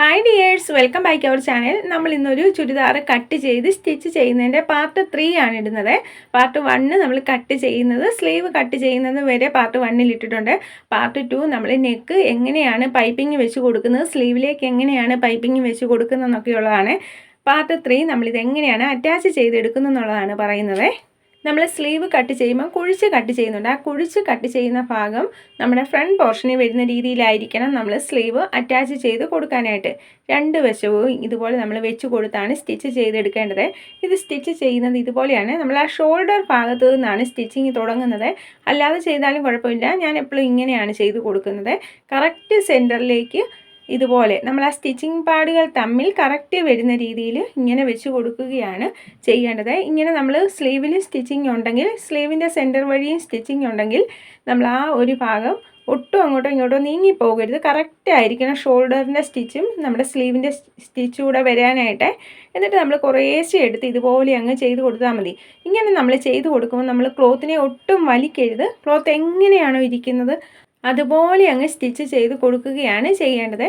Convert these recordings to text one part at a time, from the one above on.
Hi dears welcome back our channel നമ്മൾ ഇന്നൊരു churidar cut ചെയ്ത് സ്റ്റിച്ച് ചെയ്യുന്നതിന്റെ പാർട്ട് ത്രീ ആണ് ഇടുന്നത്. പാർട്ട് വണ്ണ് നമ്മൾ കട്ട് ചെയ്യുന്നത് സ്ലീവ് കട്ട് ചെയ്യുന്നത് വരെ പാർട്ട് വണ്ണിൽ ഇട്ടിട്ടുണ്ട്. പാർട്ട് ടു നമ്മൾ നെക്ക് എങ്ങനെയാണ് പൈപ്പിംഗ് വെച്ച് കൊടുക്കുന്നത് സ്ലീവിലേക്ക് എങ്ങനെയാണ് പൈപ്പിംഗ് വെച്ച് കൊടുക്കുന്നതെന്നൊക്കെയുള്ളതാണ്. പാർട്ട് ത്രീ നമ്മളിത് എങ്ങനെയാണ് അറ്റാച്ച് ചെയ്തെടുക്കുന്നതെന്നുള്ളതാണ് പറയുന്നത്. നമ്മൾ സ്ലീവ് കട്ട് ചെയ്യുമ്പോൾ കുഴിച്ച് കട്ട് ചെയ്യുന്നുണ്ട്. ആ കുഴിച്ച് കട്ട് ചെയ്യുന്ന ഭാഗം നമ്മുടെ ഫ്രണ്ട് പോർഷനിൽ വരുന്ന രീതിയിലായിരിക്കണം നമ്മൾ സ്ലീവ് അറ്റാച്ച് ചെയ്ത് കൊടുക്കാനായിട്ട്. രണ്ട് വശവും ഇതുപോലെ നമ്മൾ വെച്ച് കൊടുത്താണ് സ്റ്റിച്ച് ചെയ്തെടുക്കേണ്ടത്. ഇത് സ്റ്റിച്ച് ചെയ്യുന്നത് ഇതുപോലെയാണ്. നമ്മൾ ആ ഷോൾഡർ ഭാഗത്തു നിന്നാണ് സ്റ്റിച്ചിങ് തുടങ്ങുന്നത്. അല്ലാതെ ചെയ്താലും കുഴപ്പമില്ല. ഞാൻ എപ്പോഴും ഇങ്ങനെയാണ് ചെയ്ത് കൊടുക്കുന്നത്. കറക്റ്റ് സെന്ററിലേക്ക് ഇതുപോലെ നമ്മൾ ആ സ്റ്റിച്ചിങ് പാടുകൾ തമ്മിൽ കറക്റ്റ് വരുന്ന രീതിയിൽ ഇങ്ങനെ വെച്ച് കൊടുക്കുകയാണ് ചെയ്യേണ്ടത്. ഇങ്ങനെ നമ്മൾ സ്ലീവിൽ സ്റ്റിച്ചിങ് ഉണ്ടെങ്കിൽ സ്ലീവിന്റെ സെന്റർ വഴിയും സ്റ്റിച്ചിങ് ഉണ്ടെങ്കിൽ നമ്മൾ ആ ഒരു ഭാഗം ഒട്ടും അങ്ങോട്ടോ ഇങ്ങോട്ടോ നീങ്ങി പോകരുത്. കറക്റ്റ് ആയിരിക്കണം ഷോൾഡറിന്റെ സ്റ്റിച്ചും നമ്മുടെ സ്ലീവിന്റെ സ്റ്റിച്ചും കൂടെ വരാനായിട്ട്. എന്നിട്ട് നമ്മൾ കുറേശ്ശെ എടുത്ത് ഇതുപോലെ അങ്ങ് ചെയ്ത് കൊടുത്താൽ മതി. ഇങ്ങനെ നമ്മൾ ചെയ്ത് കൊടുക്കുമ്പോൾ നമ്മൾ ക്ലോത്തിനെ ഒട്ടും വലിക്കരുത്. ക്ലോത്ത് എങ്ങനെയാണോ ഇരിക്കുന്നത് അതുപോലെ അങ്ങ് സ്റ്റിച്ച് ചെയ്ത് കൊടുക്കുകയാണ് ചെയ്യേണ്ടത്.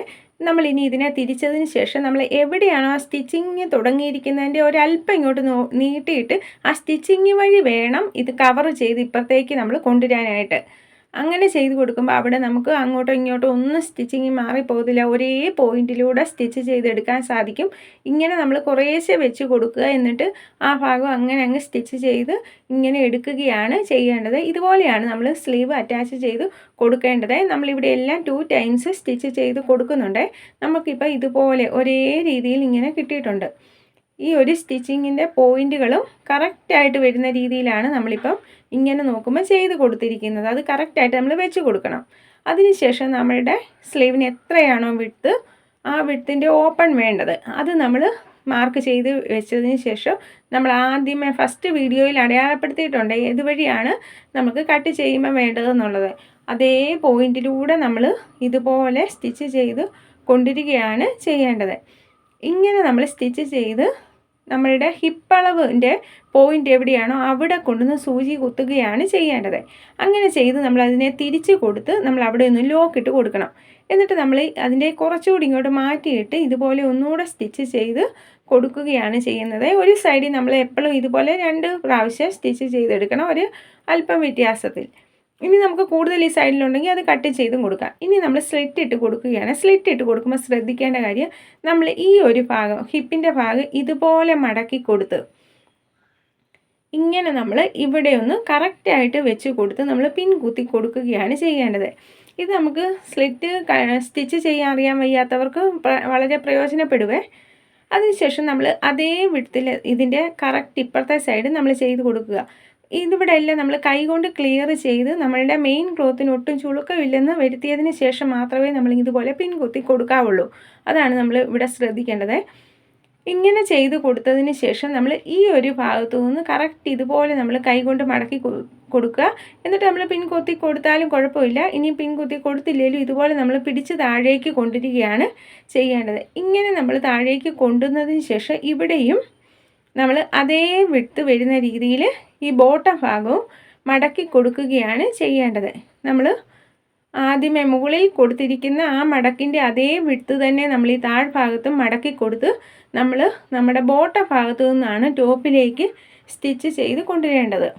നമ്മൾ ഇനി ഇതിനെ തിരിച്ചതിന് ശേഷം നമ്മൾ എവിടെയാണോ ആ സ്റ്റിച്ചിങ് തുടങ്ങിയിരിക്കുന്നതിന്റെ ഒരല്പം ഇങ്ങോട്ട് നീട്ടിയിട്ട് ആ സ്റ്റിച്ചിങ് വഴി വേണം ഇത് കവർ ചെയ്ത് ഇപ്പുറത്തേക്ക് നമ്മൾ കൊണ്ടുവരാനായിട്ട്. അങ്ങനെ ചെയ്ത് കൊടുക്കുമ്പോൾ അവിടെ നമുക്ക് അങ്ങോട്ടോ ഇങ്ങോട്ടോ ഒന്നും സ്റ്റിച്ചിങ് മാറിപ്പോകത്തില്ല ഒരേ പോയിന്റിലൂടെ സ്റ്റിച്ച് ചെയ്തെടുക്കാൻ സാധിക്കും. ഇങ്ങനെ നമ്മൾ കുറേശ്ശെ വെച്ച് കൊടുക്കുക എന്നിട്ട് ആ ഭാഗം അങ്ങനെ അങ്ങ് സ്റ്റിച്ച് ചെയ്ത് ഇങ്ങനെ എടുക്കുകയാണ് ചെയ്യേണ്ടത്. ഇതുപോലെയാണ് നമ്മൾ സ്ലീവ് അറ്റാച്ച് ചെയ്ത് കൊടുക്കേണ്ടത്. നമ്മളിവിടെ എല്ലാം ടു ടൈംസ് സ്റ്റിച്ച് ചെയ്ത് കൊടുക്കുന്നുണ്ട്. നമുക്കിപ്പോൾ ഇതുപോലെ ഒരേ രീതിയിൽ ഇങ്ങനെ കിട്ടിയിട്ടുണ്ട്. ഈ ഒരു സ്റ്റിച്ചിങ്ങിന്റെ പോയിന്റുകളും കറക്റ്റായിട്ട് വരുന്ന രീതിയിലാണ് നമ്മളിപ്പം ഇങ്ങനെ നോക്കുമ്പോൾ ചെയ്ത് കൊടുത്തിരിക്കുന്നത്. അത് കറക്റ്റായിട്ട് നമ്മൾ വെച്ച് കൊടുക്കണം. അതിനുശേഷം നമ്മളുടെ സ്ലീവിന് എത്രയാണോ വിട്ട് ആ വിട്ടിന്റെ ഓപ്പൺ വേണ്ടത്. അത് നമ്മൾ മാർക്ക് ചെയ്ത് വെച്ചതിന് ശേഷം നമ്മൾ ആദ്യമേ ഫസ്റ്റ് വീഡിയോയിൽ അടയാളപ്പെടുത്തിയിട്ടുണ്ട് ഏതുവഴിയാണ് നമുക്ക് കട്ട് ചെയ്യുമ്പോൾ വേണ്ടതെന്നുള്ളത് അതേ പോയിന്റിലൂടെ നമ്മൾ ഇതുപോലെ സ്റ്റിച്ച് ചെയ്ത് കൊണ്ടിരിക്കുകയാണ് ചെയ്യേണ്ടത്. ഇങ്ങനെ നമ്മൾ സ്റ്റിച്ച് ചെയ്ത് നമ്മളുടെ ഹിപ്പളവിന്റെ പോയിന്റ് എവിടെയാണോ അവിടെ കൊണ്ടുവന്ന് സൂചി കുത്തുകയാണ് ചെയ്യേണ്ടത്. അങ്ങനെ ചെയ്ത് നമ്മൾ അതിനെ തിരിച്ച് കൊടുത്ത് നമ്മൾ അവിടെ ഒന്ന് ലോക്ക് ഇട്ട് കൊടുക്കണം. എന്നിട്ട് നമ്മൾ അതിന്റെ കുറച്ചുകൂടി ഇങ്ങോട്ട് മാറ്റിയിട്ട് ഇതുപോലെ ഒന്നുകൂടെ സ്റ്റിച്ച് ചെയ്ത് കൊടുക്കുകയാണ് ചെയ്യുന്നത്. ഒരു സൈഡിൽ നമ്മൾ എപ്പോഴും ഇതുപോലെ രണ്ട് പ്രാവശ്യം സ്റ്റിച്ച് ചെയ്തെടുക്കണം ഒരു അല്പം വ്യത്യാസത്തിൽ. ഇനി നമുക്ക് കൂടുതൽ ഈ സൈഡിലുണ്ടെങ്കിൽ അത് കട്ട് ചെയ്തും കൊടുക്കാം. ഇനി നമ്മൾ സ്ലിറ്റ് ഇട്ട് കൊടുക്കുകയാണ്. സ്ലിറ്റ് ഇട്ട് കൊടുക്കുമ്പോൾ ശ്രദ്ധിക്കേണ്ട കാര്യം നമ്മൾ ഈ ഒരു ഭാഗം ഹിപ്പിന്റെ ഭാഗം ഇതുപോലെ മടക്കി കൊടുത്ത് ഇങ്ങനെ നമ്മൾ ഇവിടെ ഒന്ന് കറക്റ്റായിട്ട് വെച്ച് കൊടുത്ത് നമ്മൾ പിൻ കുത്തി കൊടുക്കുകയാണ് ചെയ്യേണ്ടത്. ഇത് നമുക്ക് സ്ലിറ്റ് സ്റ്റിച്ച് ചെയ്യാൻ അറിയാൻ വയ്യാത്തവർക്ക് വളരെ പ്രയോജനപ്പെടുവേ. അതിനുശേഷം നമ്മൾ അതേ വിടത്തിൽ ഇതിന്റെ കറക്റ്റ് ഇപ്പുറത്തെ സൈഡ് നമ്മൾ ചെയ്ത് കൊടുക്കുക. ഇതിവിടെ എല്ലാം നമ്മൾ കൈകൊണ്ട് ക്ലിയർ ചെയ്ത് നമ്മളുടെ മെയിൻ ക്ലോത്തിന് ഒട്ടും ചുളുക്കമില്ലെന്ന് വരുത്തിയതിന് ശേഷം മാത്രമേ നമ്മൾ ഇതുപോലെ പിൻകുത്തി കൊടുക്കാവുള്ളൂ. അതാണ് നമ്മൾ ഇവിടെ ശ്രദ്ധിക്കേണ്ടത്. ഇങ്ങനെ ചെയ്ത് കൊടുത്തതിന് ശേഷം നമ്മൾ ഈ ഒരു ഭാഗത്തു നിന്ന് കറക്റ്റ് ഇതുപോലെ നമ്മൾ കൈകൊണ്ട് മടക്കി കൊടുക്കുക. എന്നിട്ട് നമ്മൾ പിൻ കൊത്തി കൊടുത്താലും കുഴപ്പമില്ല. ഇനി പിൻ കുത്തി കൊടുത്തില്ലെങ്കിലും ഇതുപോലെ നമ്മൾ പിടിച്ച് താഴേക്ക് കൊണ്ടിരിക്കുകയാണ് ചെയ്യേണ്ടത്. ഇങ്ങനെ നമ്മൾ താഴേക്ക് കൊണ്ടുവന്നതിന് ശേഷം ഇവിടെയും നമ്മൾ അതേ വിട്ട് വരുന്ന രീതിയിൽ ഈ ബോട്ടം ഭാഗവും മടക്കി കൊടുക്കുകയാണ് ചെയ്യേണ്ടത്. നമ്മൾ ആദ്യമേ മുകളിൽ കൊടുത്തിരിക്കുന്ന ആ മടക്കിന്റെ അതേ വിട്ട് തന്നെ നമ്മൾ ഈ താഴ്ഭാഗത്തും മടക്കി കൊടുത്ത് നമ്മൾ നമ്മുടെ ബോട്ട ഭാഗത്തു നിന്നാണ് ടോപ്പിലേക്ക് സ്റ്റിച്ച് ചെയ്ത് കൊണ്ടുവരേണ്ടത്.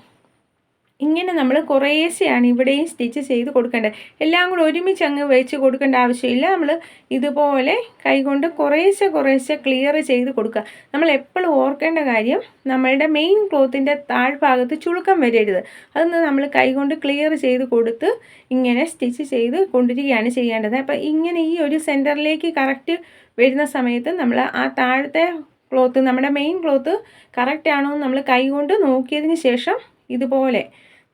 ഇങ്ങനെ നമ്മൾ കുറേശ്ശെയാണ് ഇവിടെയും സ്റ്റിച്ച് ചെയ്ത് കൊടുക്കേണ്ടത്. എല്ലാം കൂടെ ഒരുമിച്ച് അങ്ങ് വെച്ച് കൊടുക്കേണ്ട ആവശ്യമില്ല. നമ്മൾ ഇതുപോലെ കൈകൊണ്ട് കുറേശ്ശെ കുറേശ്ശെ ക്ലിയർ ചെയ്ത് കൊടുക്കുക. നമ്മൾ എപ്പോഴും ഓർക്കേണ്ട കാര്യം നമ്മളുടെ മെയിൻ ക്ലോത്തിന്റെ താഴ്ഭാഗത്ത് ചുളുക്കം വരരുത്. അതൊന്ന് നമ്മൾ കൈകൊണ്ട് ക്ലിയർ ചെയ്ത് കൊടുത്ത് ഇങ്ങനെ സ്റ്റിച്ച് ചെയ്ത് കൊണ്ടിരിക്കുകയാണ് ചെയ്യേണ്ടത്. അപ്പോൾ ഇങ്ങനെ ഈ ഒരു സെന്ററിലേക്ക് കറക്റ്റ് വരുന്ന സമയത്ത് നമ്മൾ ആ താഴത്തെ ക്ലോത്ത് നമ്മുടെ മെയിൻ ക്ലോത്ത് കറക്റ്റ് ആണോ എന്ന് നമ്മൾ കൈകൊണ്ട് നോക്കിയതിന് ശേഷം ഇതുപോലെ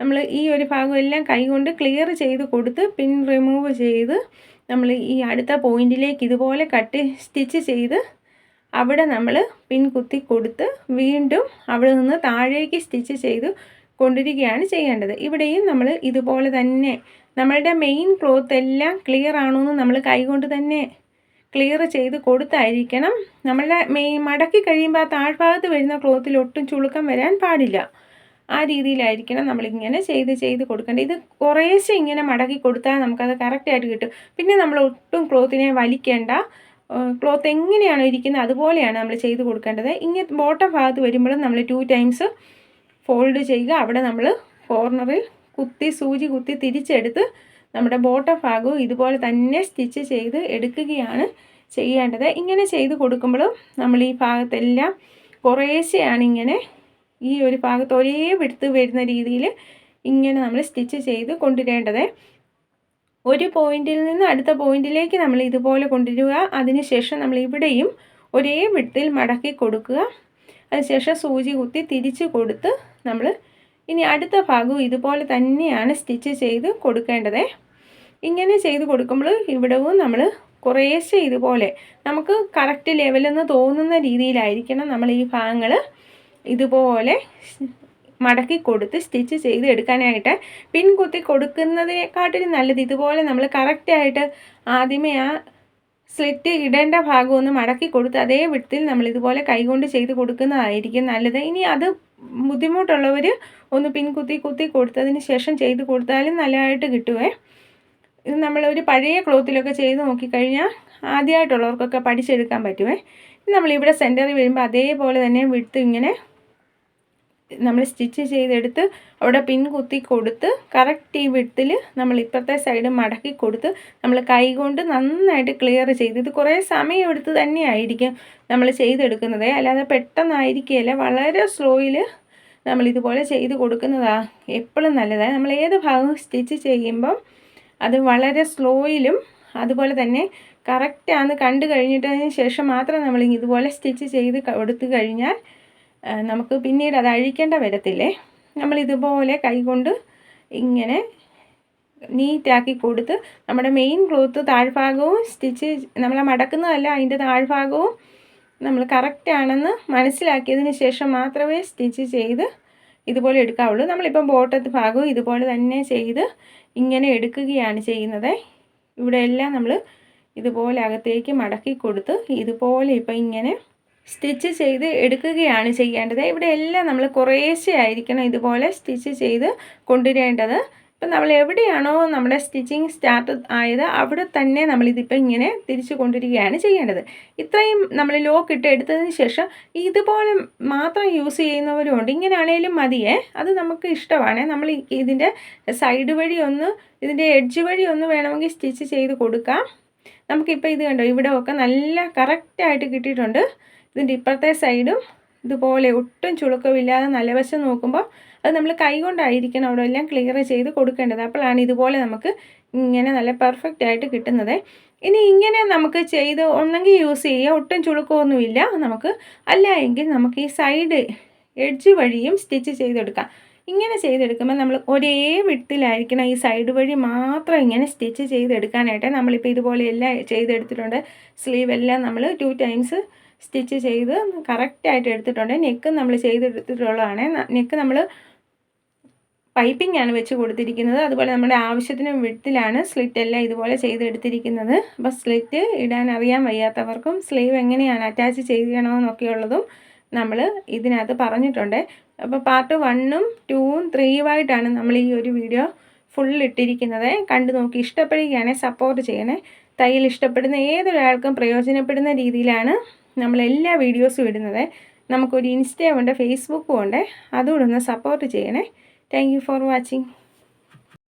നമ്മൾ ഈ ഒരു ഭാഗം എല്ലാം കൈകൊണ്ട് ക്ലിയർ ചെയ്ത് കൊടുത്ത് പിൻ റിമൂവ് ചെയ്ത് നമ്മൾ ഈ അടുത്ത പോയിന്റിലേക്ക് ഇതുപോലെ കട്ട് സ്റ്റിച്ച് ചെയ്ത് അവിടെ നമ്മൾ പിൻ കുത്തി കൊടുത്ത് വീണ്ടും അവിടെ നിന്ന് താഴേക്ക് സ്റ്റിച്ച് ചെയ്ത് കൊണ്ടിരിക്കുകയാണ് ചെയ്യേണ്ടത്. ഇവിടെയും നമ്മൾ ഇതുപോലെ തന്നെ നമ്മളുടെ മെയിൻ ക്ലോത്ത് എല്ലാം ക്ലിയർ ആണോ എന്ന് നമ്മൾ കൈകൊണ്ട് തന്നെ ക്ലിയർ ചെയ്ത് കൊടുത്തായിരിക്കണം. നമ്മളുടെ മെയിൻ മടക്കി കഴിയുമ്പോൾ ആ താഴ്ഭാഗത്ത് വരുന്ന ക്ലോത്തിൽ ഒട്ടും ചുളുക്കം വരാൻ പാടില്ല. ആ രീതിയിലായിരിക്കണം നമ്മളിങ്ങനെ ചെയ്ത് ചെയ്ത് കൊടുക്കേണ്ടത്. ഇത് കുറേശ്ശെ ഇങ്ങനെ മടക്കി കൊടുത്താൽ നമുക്കത് കറക്റ്റായിട്ട് കിട്ടും. പിന്നെ നമ്മൾ ഒട്ടും ക്ലോത്തിനെ വലിക്കേണ്ട. ക്ലോത്ത് എങ്ങനെയാണോ ഇരിക്കുന്നത് അതുപോലെയാണ് നമ്മൾ ചെയ്ത് കൊടുക്കേണ്ടത്. ഇങ്ങനെ ബോട്ടം ഭാഗത്ത് വരുമ്പോഴും നമ്മൾ ടു ടൈംസ് ഫോൾഡ് ചെയ്യുക. അവിടെ നമ്മൾ കോർണറിൽ കുത്തി സൂചി കുത്തി തിരിച്ചെടുത്ത് നമ്മുടെ ബോട്ടം ഭാഗവും ഇതുപോലെ തന്നെ സ്റ്റിച്ച് ചെയ്ത് എടുക്കുകയാണ് ചെയ്യേണ്ടത്. ഇങ്ങനെ ചെയ്ത് കൊടുക്കുമ്പോഴും നമ്മൾ ഈ ഭാഗത്തെല്ലാം കുറേശ്ശെയാണ് ഇങ്ങനെ ഈ ഒരു ഭാഗത്ത് ഒരേ വിടുത്ത് വരുന്ന രീതിയിൽ ഇങ്ങനെ നമ്മൾ സ്റ്റിച്ച് ചെയ്ത് കൊണ്ടുവരേണ്ടത്. ഒരു പോയിന്റിൽ നിന്ന് അടുത്ത പോയിന്റിലേക്ക് നമ്മൾ ഇതുപോലെ കൊണ്ടുവരിക. അതിനുശേഷം നമ്മൾ ഇവിടെയും ഒരേ വിടത്തിൽ മടക്കി കൊടുക്കുക. അതിനുശേഷം സൂചി കുത്തി തിരിച്ച് കൊടുത്ത് നമ്മൾ ഇനി അടുത്ത ഭാഗവും ഇതുപോലെ തന്നെയാണ് സ്റ്റിച്ച് ചെയ്ത് കൊടുക്കേണ്ടത്. ഇങ്ങനെ ചെയ്ത് കൊടുക്കുമ്പോൾ ഇവിടവും നമ്മൾ കുറേശ്ശെ ഇതുപോലെ നമുക്ക് കറക്റ്റ് ലെവലെന്ന് തോന്നുന്ന രീതിയിലായിരിക്കണം നമ്മൾ ഈ ഭാഗങ്ങൾ ഇതുപോലെ മടക്കി കൊടുത്ത് സ്റ്റിച്ച് ചെയ്ത് എടുക്കാനായിട്ട് പിൻകുത്തി കൊടുക്കുന്നതിനെക്കാട്ടിലും നല്ലത് ഇതുപോലെ നമ്മൾ കറക്റ്റായിട്ട് ആദ്യമേ ആ സ്ലിറ്റ് ഇടേണ്ട ഭാഗം ഒന്ന് മടക്കി കൊടുത്ത് അതേ വിടത്തിൽ നമ്മൾ ഇതുപോലെ കൈകൊണ്ട് ചെയ്ത് കൊടുക്കുന്നതായിരിക്കും നല്ലത്. ഇനി അത് ബുദ്ധിമുട്ടുള്ളവർ ഒന്ന് പിൻകുത്തി കുത്തി കൊടുത്തതിന് ശേഷം ചെയ്ത് കൊടുത്താലും നല്ലതായിട്ട് കിട്ടുമേ ഇത് നമ്മളൊരു പഴയ ക്ലോത്തിലൊക്കെ ചെയ്ത് നോക്കിക്കഴിഞ്ഞാൽ ആദ്യമായിട്ടുള്ളവർക്കൊക്കെ പഠിച്ചെടുക്കാൻ പറ്റുമേ നമ്മളിവിടെ സെന്ററിൽ വരുമ്പോൾ അതേപോലെ തന്നെ വിട്ട് ഇങ്ങനെ നമ്മൾ സ്റ്റിച്ച് ചെയ്തെടുത്ത് അവിടെ പിൻ കുത്തി കൊടുത്ത് കറക്റ്റ് ഈ വിട്ടിൽ നമ്മൾ ഇപ്പുറത്തെ സൈഡ് മടക്കി കൊടുത്ത് നമ്മൾ കൈകൊണ്ട് നന്നായിട്ട് ക്ലിയർ ചെയ്ത് ഇത് കുറേ സമയം എടുത്ത് തന്നെയായിരിക്കും നമ്മൾ ചെയ്തെടുക്കുന്നത്. അല്ലാതെ പെട്ടെന്നായിരിക്കുകയല്ല വളരെ സ്ലോയിൽ നമ്മൾ ഇതുപോലെ ചെയ്ത് കൊടുക്കുന്നതാണ് എപ്പോഴും നല്ലതാണ് നമ്മൾ ഏത് ഭാഗവും സ്റ്റിച്ച് ചെയ്യുമ്പം അത് വളരെ സ്ലോയിലും അതുപോലെ തന്നെ കറക്റ്റാന്ന് കണ്ടു കഴിഞ്ഞിട്ടതിന് ശേഷം മാത്രം നമ്മൾ ഇതുപോലെ സ്റ്റിച്ച് ചെയ്ത് കൊടുത്തു കഴിഞ്ഞാൽ നമുക്ക് പിന്നീട് അത് അഴിക്കേണ്ട വരത്തില്ലേ? നമ്മൾ ഇതുപോലെ കൈകൊണ്ട് ഇങ്ങനെ നീറ്റാക്കി കൊടുത്ത് നമ്മുടെ മെയിൻ ക്ലോത്ത് താഴ്ഭാഗവും സ്റ്റിച്ച് നമ്മളെ മടക്കുന്നതല്ല അതിന്റെ താഴ്ഭാഗവും നമ്മൾ കറക്റ്റാണെന്ന് മനസ്സിലാക്കിയതിന് ശേഷം മാത്രമേ സ്റ്റിച്ച് ചെയ്ത് ഇതുപോലെ എടുക്കാവുള്ളൂ. നമ്മളിപ്പം ബോട്ടത്ത് ഭാഗവും ഇതുപോലെ തന്നെ ചെയ്ത് ഇങ്ങനെ എടുക്കുകയാണ് ചെയ്യുന്നത്. ഇവിടെ എല്ലാം നമ്മൾ ഇതുപോലെ അകത്തേക്ക് മടക്കി കൊടുത്ത് ഇതുപോലെ ഇപ്പം ഇങ്ങനെ സ്റ്റിച്ച് ചെയ്ത് എടുക്കുകയാണ് ചെയ്യേണ്ടത്. ഇവിടെ എല്ലാം നമ്മൾ കുറേശ്ശെ ആയിരിക്കണം ഇതുപോലെ സ്റ്റിച്ച് ചെയ്ത് കൊണ്ടുവരേണ്ടത്. ഇപ്പം നമ്മൾ എവിടെയാണോ നമ്മുടെ സ്റ്റിച്ചിങ് സ്റ്റാർട്ട് ആയത് അവിടെ തന്നെ നമ്മളിതിപ്പോൾ ഇങ്ങനെ തിരിച്ചു കൊണ്ടിരിക്കുകയാണ് ചെയ്യേണ്ടത്. ഇത്രയും നമ്മൾ ലോക്ക് ഇട്ട് എടുത്തതിന് ശേഷം ഇതുപോലെ മാത്രം യൂസ് ചെയ്യുന്നവരുമുണ്ട് ഇങ്ങനെയാണേലും മതിയേ. അത് നമുക്ക് ഇഷ്ടമാണ്. നമ്മൾ ഇതിന്റെ സൈഡ് വഴി ഒന്ന് ഇതിന്റെ എഡ്ജ് വഴി ഒന്ന് വേണമെങ്കിൽ സ്റ്റിച്ച് ചെയ്ത് കൊടുക്കാം. നമുക്കിപ്പോൾ ഇത് കണ്ടോ? ഇവിടെ ഒക്കെ നല്ല കറക്റ്റായിട്ട് കിട്ടിയിട്ടുണ്ട്. ഇതിന്റെ ഇപ്പുറത്തെ സൈഡും ഇതുപോലെ ഒട്ടും ചുളുക്കമില്ലാതെ നല്ല വശം നോക്കുമ്പോൾ അത് നമ്മൾ കൈകൊണ്ടായിരിക്കണം അവിടെ എല്ലാം ക്ലിയർ ചെയ്ത് കൊടുക്കേണ്ടത്. അപ്പോഴാണ് ഇതുപോലെ നമുക്ക് ഇങ്ങനെ നല്ല പെർഫെക്റ്റ് ആയിട്ട് കിട്ടുന്നത്. ഇനി ഇങ്ങനെ നമുക്ക് ചെയ്ത് ഒന്നെങ്കിൽ യൂസ് ചെയ്യുക. ഒട്ടും ചുളുക്കമൊന്നുമില്ല. നമുക്ക് അല്ല എങ്കിൽ നമുക്ക് ഈ സൈഡ് എഡ്ജ് വഴിയും സ്റ്റിച്ച് ചെയ്തെടുക്കാം. ഇങ്ങനെ ചെയ്തെടുക്കുമ്പോൾ നമ്മൾ ഒരേ വിട്ടിലായിരിക്കണം ഈ സൈഡ് വഴി മാത്രം ഇങ്ങനെ സ്റ്റിച്ച് ചെയ്തെടുക്കാനായിട്ട്. നമ്മളിപ്പോൾ ഇതുപോലെ എല്ലാം ചെയ്തെടുത്തിട്ടുണ്ട്. സ്ലീവ് എല്ലാം നമ്മൾ ടു ടൈംസ് സ്റ്റിച്ച് ചെയ്ത് കറക്റ്റായിട്ട് എടുത്തിട്ടുണ്ട്. നെക്ക് നമ്മൾ ചെയ്തെടുത്തിട്ടുള്ളതാണ്. നെക്ക് നമ്മൾ പൈപ്പിംഗ് ആണ് വെച്ച് കൊടുത്തിരിക്കുന്നത്. അതുപോലെ നമ്മുടെ ആവശ്യത്തിന് വിട്ടിലാണ് സ്ലിറ്റ് എല്ലാം ഇതുപോലെ ചെയ്തെടുത്തിരിക്കുന്നത്. അപ്പോൾ സ്ലിറ്റ് ഇടാൻ അറിയാൻ വയ്യാത്തവർക്കും സ്ലീവ് എങ്ങനെയാണ് അറ്റാച്ച് ചെയ്യണമെന്നൊക്കെയുള്ളതും നമ്മൾ ഇതിനകത്ത് പറഞ്ഞിട്ടുണ്ട്. അപ്പോൾ പാർട്ട് വണ്ണും ടൂവും ത്രീയുമായിട്ടാണ് നമ്മൾ ഈ ഒരു വീഡിയോ ഫുൾ ഇട്ടിരിക്കുന്നത്. കണ്ടു നോക്കി ഇഷ്ടപ്പെടുകയാണെങ്കിൽ സപ്പോർട്ട് ചെയ്യണേ. തയ്യൽ ഇഷ്ടപ്പെടുന്ന ഏതൊരാൾക്കും പ്രയോജനപ്പെടുന്ന രീതിയിലാണ് നമ്മൾ എല്ലാ വീഡിയോസും ഇടുന്നത് നമുക്കൊരു ഇൻസ്റ്റയും ഉണ്ട് ഫേസ്ബുക്കും ഉണ്ട്. അതുകൂടെ ഒന്ന് സപ്പോർട്ട് ചെയ്യണേ. Thank for watching